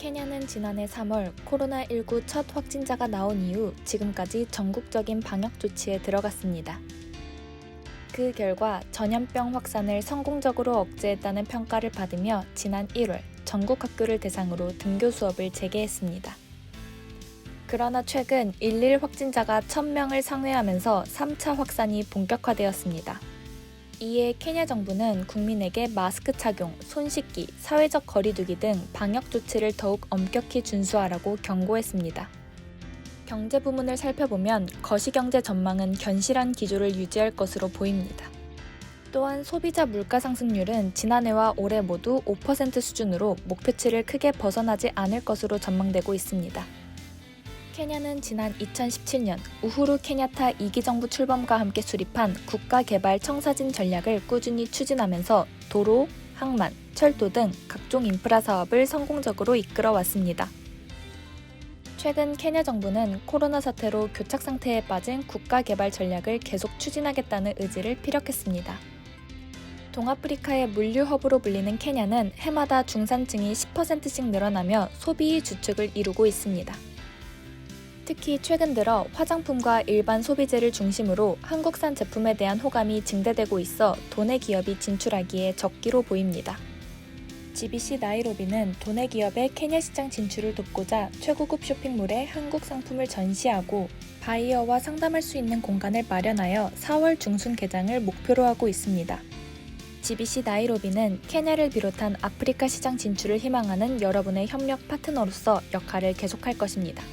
케냐는 지난해 3월 코로나19 첫 확진자가 나온 이후 지금까지 전국적인 방역 조치에 들어갔습니다. 그 결과 전염병 확산을 성공적으로 억제했다는 평가를 받으며 지난 1월 전국 학교를 대상으로 등교 수업을 재개했습니다. 그러나 최근 일일 확진자가 1000명을 상회하면서 3차 확산이 본격화되었습니다. 이에 케냐 정부는 국민에게 마스크 착용, 손 씻기, 사회적 거리두기 등 방역 조치를 더욱 엄격히 준수하라고 경고했습니다. 경제 부문을 살펴보면 거시경제 전망은 견실한 기조를 유지할 것으로 보입니다. 또한 소비자 물가 상승률은 지난해와 올해 모두 5% 수준으로 목표치를 크게 벗어나지 않을 것으로 전망되고 있습니다. 케냐는 지난 2017년 우후루 케냐타 2기 정부 출범과 함께 수립한 국가개발 청사진 전략을 꾸준히 추진하면서 도로, 항만, 철도 등 각종 인프라 사업을 성공적으로 이끌어 왔습니다. 최근 케냐 정부는 코로나 사태로 교착 상태에 빠진 국가 개발 전략을 계속 추진하겠다는 의지를 피력했습니다. 동아프리카의 물류 허브로 불리는 케냐는 해마다 중산층이 10%씩 늘어나며 소비의 주축을 이루고 있습니다. 특히 최근 들어 화장품과 일반 소비재를 중심으로 한국산 제품에 대한 호감이 증대되고 있어 도내 기업이 진출하기에 적기로 보입니다. GBC 나이로비는 도내 기업의 케냐 시장 진출을 돕고자 최고급 쇼핑몰에 한국 상품을 전시하고 바이어와 상담할 수 있는 공간을 마련하여 4월 중순 개장을 목표로 하고 있습니다. GBC 나이로비는 케냐를 비롯한 아프리카 시장 진출을 희망하는 여러분의 협력 파트너로서 역할을 계속할 것입니다.